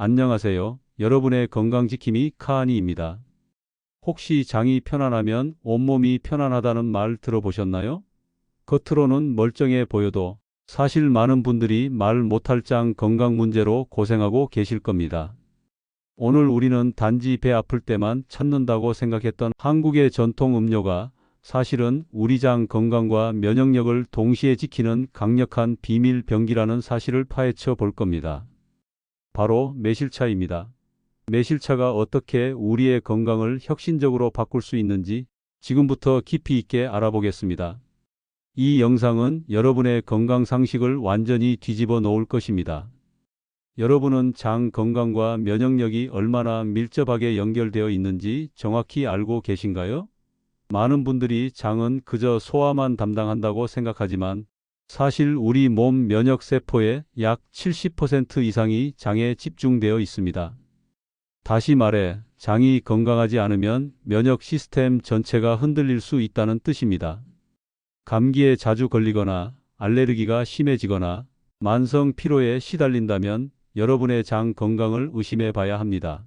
안녕하세요. 여러분의 건강지킴이 카하니입니다. 혹시 장이 편안하면 온몸이 편안하다는 말 들어보셨나요? 겉으로는 멀쩡해 보여도 사실 많은 분들이 말 못할 장 건강 문제로 고생하고 계실 겁니다. 오늘 우리는 단지 배 아플 때만 찾는다고 생각했던 한국의 전통 음료가 사실은 우리 장 건강과 면역력을 동시에 지키는 강력한 비밀 병기라는 사실을 파헤쳐 볼 겁니다. 바로 매실차입니다. 매실차가 어떻게 우리의 건강을 혁신적으로 바꿀 수 있는지 지금부터 깊이 있게 알아보겠습니다. 이 영상은 여러분의 건강 상식을 완전히 뒤집어 놓을 것입니다. 여러분은 장 건강과 면역력이 얼마나 밀접하게 연결되어 있는지 정확히 알고 계신가요? 많은 분들이 장은 그저 소화만 담당한다고 생각하지만 사실 우리 몸 면역 세포의 약 70% 이상이 장에 집중되어 있습니다. 다시 말해, 장이 건강하지 않으면 면역 시스템 전체가 흔들릴 수 있다는 뜻입니다. 감기에 자주 걸리거나 알레르기가 심해지거나 만성 피로에 시달린다면 여러분의 장 건강을 의심해 봐야 합니다.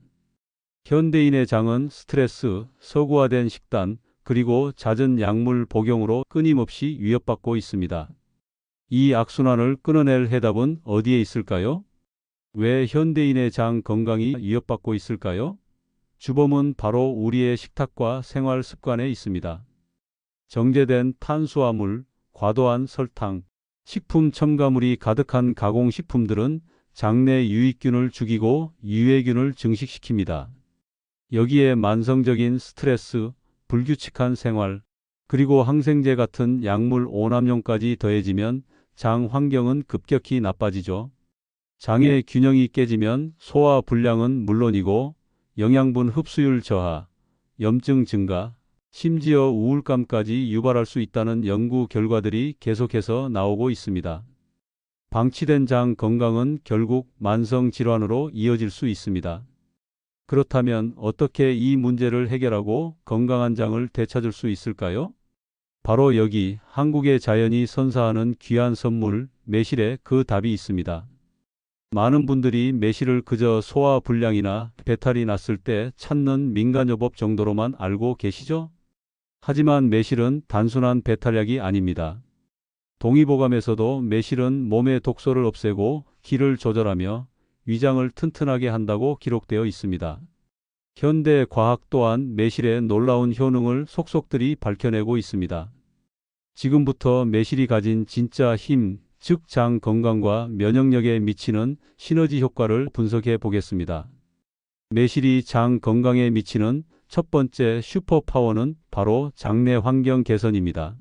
현대인의 장은 스트레스, 서구화된 식단, 그리고 잦은 약물 복용으로 끊임없이 위협받고 있습니다. 이 악순환을 끊어낼 해답은 어디에 있을까요? 왜 현대인의 장 건강이 위협받고 있을까요? 주범은 바로 우리의 식탁과 생활 습관에 있습니다. 정제된 탄수화물, 과도한 설탕, 식품 첨가물이 가득한 가공식품들은 장내 유익균을 죽이고 유해균을 증식시킵니다. 여기에 만성적인 스트레스, 불규칙한 생활, 그리고 항생제 같은 약물 오남용까지 더해지면 장 환경은 급격히 나빠지죠. 장의 균형이 깨지면 소화 불량은 물론이고 영양분 흡수율 저하, 염증 증가, 심지어 우울감까지 유발할 수 있다는 연구 결과들이 계속해서 나오고 있습니다. 방치된 장 건강은 결국 만성 질환으로 이어질 수 있습니다. 그렇다면 어떻게 이 문제를 해결하고 건강한 장을 되찾을 수 있을까요? 바로 여기 한국의 자연이 선사하는 귀한 선물 매실에 그 답이 있습니다. 많은 분들이 매실을 그저 소화 불량이나 배탈이 났을 때 찾는 민간요법 정도로만 알고 계시죠? 하지만 매실은 단순한 배탈약이 아닙니다. 동의보감에서도 매실은 몸의 독소를 없애고 기를 조절하며 위장을 튼튼하게 한다고 기록되어 있습니다. 현대 과학 또한 매실의 놀라운 효능을 속속들이 밝혀내고 있습니다. 지금부터 매실이 가진 진짜 힘, 즉 장 건강과 면역력에 미치는 시너지 효과를 분석해 보겠습니다. 매실이 장 건강에 미치는 첫 번째 슈퍼파워는 바로 장내 환경 개선입니다.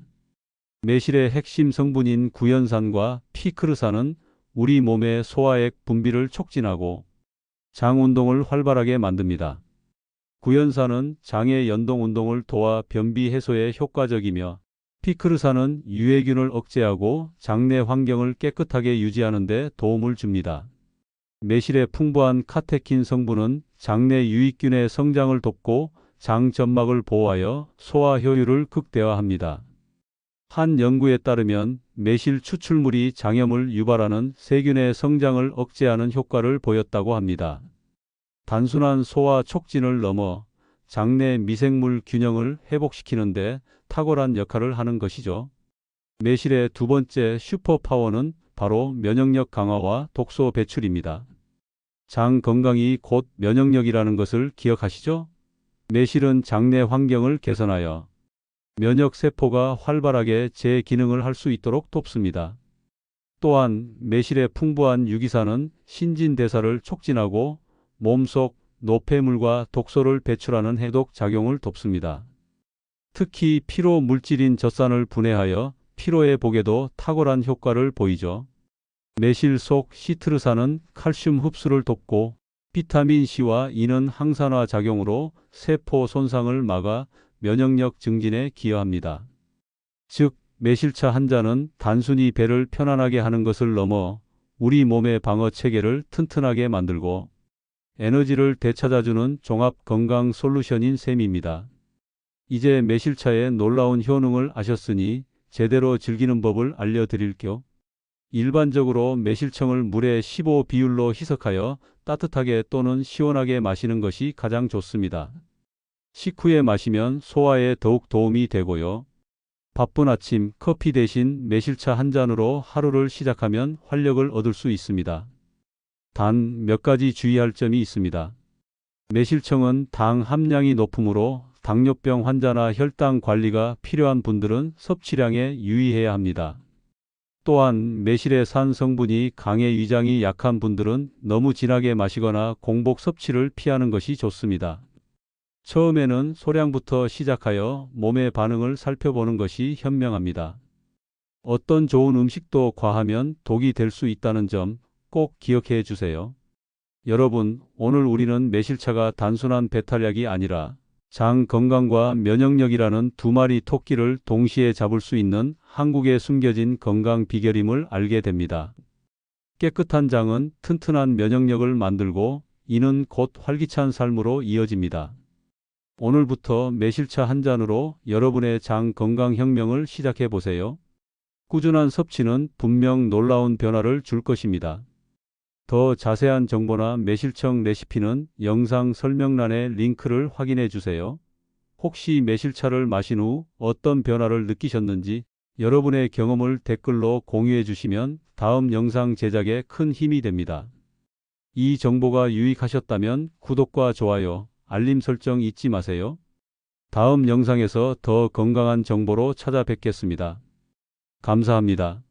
매실의 핵심 성분인 구연산과 피크르산은 우리 몸의 소화액 분비를 촉진하고 장 운동을 활발하게 만듭니다. 구연산은 장의 연동 운동을 도와 변비 해소에 효과적이며 피크르산은 유해균을 억제하고 장내 환경을 깨끗하게 유지하는 데 도움을 줍니다. 매실의 풍부한 카테킨 성분은 장내 유익균의 성장을 돕고 장 점막을 보호하여 소화 효율을 극대화합니다. 한 연구에 따르면 매실 추출물이 장염을 유발하는 세균의 성장을 억제하는 효과를 보였다고 합니다. 단순한 소화 촉진을 넘어 장내 미생물 균형을 회복시키는데 탁월한 역할을 하는 것이죠. 매실의 두 번째 슈퍼파워는 바로 면역력 강화와 독소 배출입니다. 장 건강이 곧 면역력이라는 것을 기억하시죠? 매실은 장내 환경을 개선하여 면역 세포가 활발하게 재기능을 할 수 있도록 돕습니다. 또한 매실의 풍부한 유기산은 신진대사를 촉진하고 몸속 노폐물과 독소를 배출하는 해독 작용을 돕습니다. 특히 피로 물질인 젖산을 분해하여 피로의 복에도 탁월한 효과를 보이죠. 매실 속 시트르산은 칼슘 흡수를 돕고 비타민 C와 E는 항산화 작용으로 세포 손상을 막아 면역력 증진에 기여합니다. 즉, 매실차 한 잔은 단순히 배를 편안하게 하는 것을 넘어 우리 몸의 방어 체계를 튼튼하게 만들고 에너지를 되찾아주는 종합 건강 솔루션인 셈입니다. 이제 매실차의 놀라운 효능을 아셨으니 제대로 즐기는 법을 알려드릴게요. 일반적으로 매실청을 물에 15 비율로 희석하여 따뜻하게 또는 시원하게 마시는 것이 가장 좋습니다. 식후에 마시면 소화에 더욱 도움이 되고요. 바쁜 아침 커피 대신 매실차 한 잔으로 하루를 시작하면 활력을 얻을 수 있습니다. 단 몇 가지 주의할 점이 있습니다. 매실청은 당 함량이 높으므로 당뇨병 환자나 혈당 관리가 필요한 분들은 섭취량에 유의해야 합니다. 또한 매실의 산 성분이 강해 위장이 약한 분들은 너무 진하게 마시거나 공복 섭취를 피하는 것이 좋습니다. 처음에는 소량부터 시작하여 몸의 반응을 살펴보는 것이 현명합니다. 어떤 좋은 음식도 과하면 독이 될 수 있다는 점 꼭 기억해 주세요. 여러분, 오늘 우리는 매실차가 단순한 배탈약이 아니라 장 건강과 면역력이라는 두 마리 토끼를 동시에 잡을 수 있는 한국에 숨겨진 건강 비결임을 알게 됩니다. 깨끗한 장은 튼튼한 면역력을 만들고 이는 곧 활기찬 삶으로 이어집니다. 오늘부터 매실차 한 잔으로 여러분의 장 건강 혁명을 시작해 보세요. 꾸준한 섭취는 분명 놀라운 변화를 줄 것입니다. 더 자세한 정보나 매실청 레시피는 영상 설명란의 링크를 확인해 주세요. 혹시 매실차를 마신 후 어떤 변화를 느끼셨는지 여러분의 경험을 댓글로 공유해 주시면 다음 영상 제작에 큰 힘이 됩니다. 이 정보가 유익하셨다면 구독과 좋아요, 알림 설정 잊지 마세요. 다음 영상에서 더 건강한 정보로 찾아뵙겠습니다. 감사합니다.